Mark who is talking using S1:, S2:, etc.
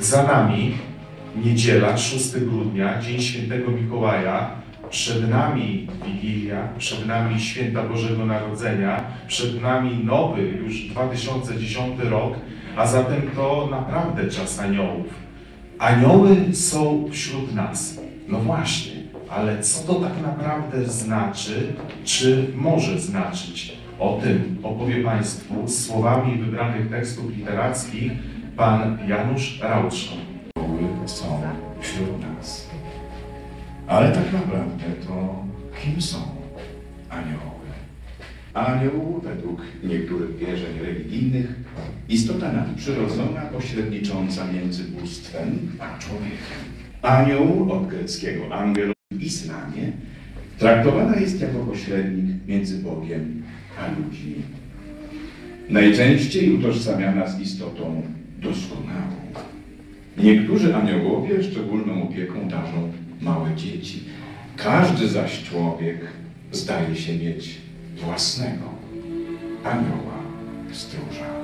S1: Za nami niedziela, 6 grudnia, Dzień Świętego Mikołaja. Przed nami Wigilia, przed nami Święta Bożego Narodzenia, przed nami nowy, już 2010 rok, a zatem to naprawdę czas aniołów. Anioły są wśród nas. No właśnie, ale co to tak naprawdę znaczy, czy może znaczyć? O tym opowie Państwu słowami wybranych tekstów literackich pan Janusz Rauczko.
S2: Anioły są wśród nas. Ale tak naprawdę to kim są anioły? Anioł, według niektórych wierzeń religijnych, istota nadprzyrodzona pośrednicząca między bóstwem a człowiekiem. Anioł, od greckiego angelo w islamie, traktowana jest jako pośrednik między Bogiem a ludźmi. Najczęściej utożsamiana z istotą doskonałą. Niektórzy aniołowie szczególną opieką darzą małe dzieci. Każdy zaś człowiek zdaje się mieć własnego anioła stróża.